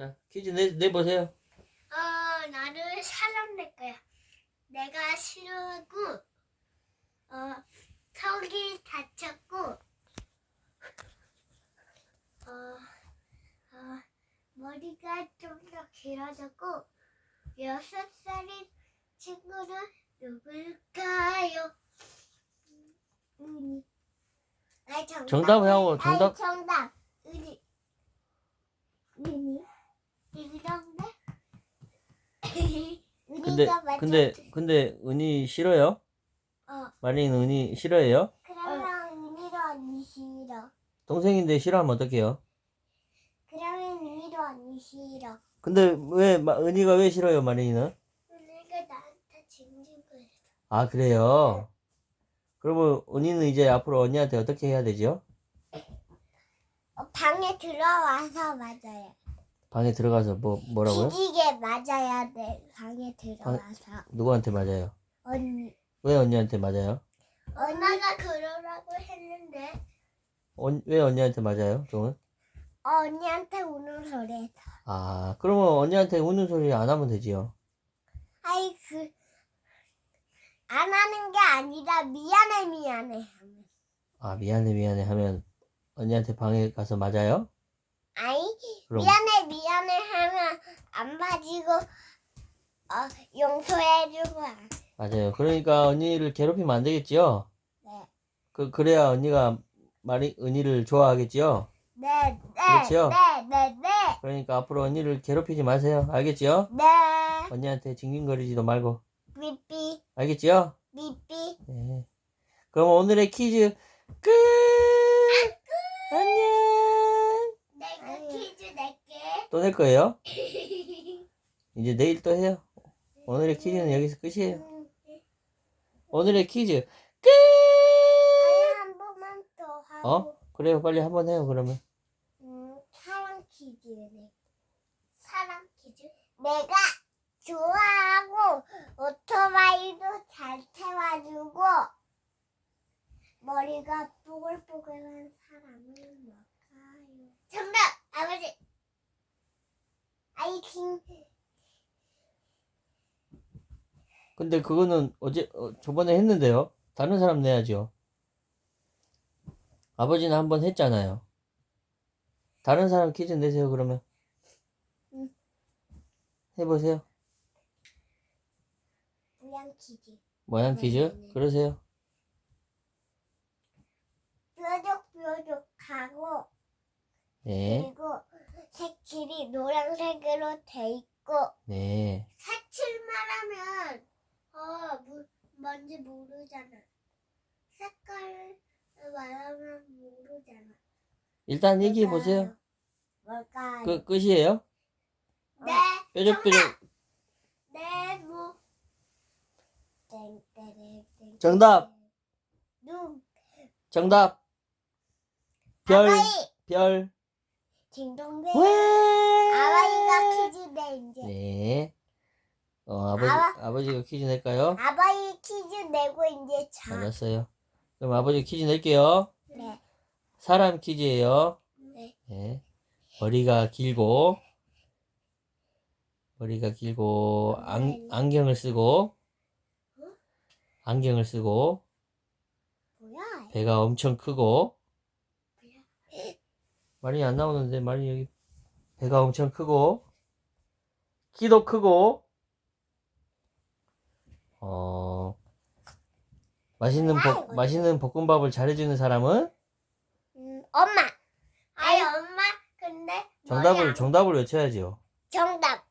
자, 퀴즈 내, 내보세요. 어, 나를 낼 거야. 내가 싫어하고, 어, 턱이 다쳤고, 어, 어, 머리가 좀 더 길어졌고, 여섯 살인 친구는 누굴까요? 음, 아, 정답. 정답하고 정답. 아이, 정답. 은희. 은희. 이런데? 근데, 근데, 근데, 은희 싫어요? 어, 마린 은희 싫어해요? 그러면 은희도 언니 싫어. 동생인데 싫어하면 어떡해요? 그러면 은희도 언니 싫어. 근데 왜, 마- 은희가 왜 싫어요, 마린이는? 은희가 나한테 징징거려. 아, 그래요? 그러면 은희는 이제 앞으로 언니한테 어떻게 해야 되죠? 어, 방에 들어와서 맞아요. 방에 들어가서 뭐, 뭐라고요? 기지개 맞아야 돼. 방에 들어와서. 누구한테 맞아요? 언니. 왜 언니한테 맞아요? 엄마가 그러라고 했는데 언- 왜 언니한테 맞아요, 종은? 어, 언니한테 우는 소리에서. 아, 그러면 언니한테 우는 소리 안 하면 되지요? 아이 그. 안 하는 게 아니라 미안해 미안해 하면. 아, 미안해, 미안해 하면 언니한테 방에 가서 맞아요? 아이 그럼, 미안해 미안해 하면 안 봐지고 어 용서해주고 맞아요. 그러니까 언니를 괴롭히면 안 되겠지요? 네. 그, 그래야 언니가 마리, 은희를 좋아하겠지요? 네, 네, 그렇지요? 네, 네, 네, 그러니까 앞으로 언니를 괴롭히지 마세요. 알겠지요? 네, 언니한테 징징거리지도 말고. 삐삐, 알겠지요? 삐삐. 네. 그럼 오늘의 퀴즈 끝! 안녕! 내가 퀴즈 낼게. 또 낼 거예요? 이제 내일 또 해요. 오늘의 퀴즈는 여기서 끝이에요. 음, 오늘의 퀴즈 끝! 아니, 한 번만 더 하고. 어? 그래요. 빨리 한 번 해요, 그러면. 음, 사랑 퀴즈네. 사랑 퀴즈? 내가 좋아하고 오토바이도 잘 태워주고 머리가 뽀글뽀글한 사람은 뭘까요? 정답! 아버지! 아이 킹 근데 그거는 어제, 어, 저번에 했는데요. 다른 사람 내야죠. 아버지는 한 번 했잖아요. 다른 사람 퀴즈 내세요, 그러면. 응. 해보세요. 모양 퀴즈 모양 퀴즈? 네네네. 그러세요. 뾰족뾰족 하고 네. 그리고 색칠이 노란색으로 돼 있고 네. 색칠만 하면 어 뭐, 뭔지 모르잖아. 색깔 말하면 모르잖아. 일단 얘기해 보세요. 뭘까요? 끝, 끝이에요? 네. 뾰족뾰족. 네, 뭐. 땡땡땡. 정답! 눈. 정답! 별, 아바이. 별. 딩동댕. 왜? 아바이가 퀴즈 내 이제. 네. 어, 아버지, 아바- 아버지가 퀴즈 낼까요? 아바이 퀴즈 내고 이제 자. 알았어요. 그럼 아버지 퀴즈 낼게요. 네. 사람 퀴즈예요. 네. 네. 머리가 길고, 머리가 길고, 안, 안경을 쓰고, 안경을 쓰고, 뭐야? 배가 엄청 크고, 말이 안 나오는데, 말이 여기, 배가 엄청 크고, 키도 크고, 어, 맛있는 볶, 맛있는 볶음밥을 잘해주는 사람은 음, 엄마. 아이 엄마. 근데 정답을, 정답을 외쳐야죠. 정답.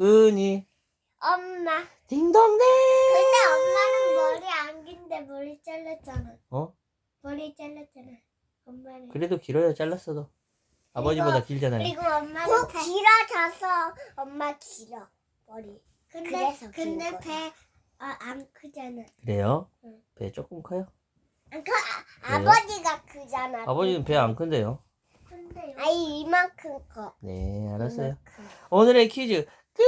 은이, 엄마. 딩동댕! 근데 엄마는 머리 안 긴데 머리 잘랐잖아. 어? 머리 잘랐잖아. 엄마는. 그래도 길어요, 잘랐어도. 아버지보다 길잖아요. 그리고 엄마는 꼭 길어져서 엄마 길어 머리. 근데 그래서 근데 긴배안 크잖아. 그래요? 응. 배 조금 커요? 그? 아, 아버지가 크잖아. 아버지는 배 안 큰데요. 근데요. 아이 이만큼 커. 네, 알았어요. 이만큼. 오늘의 퀴즈 끝!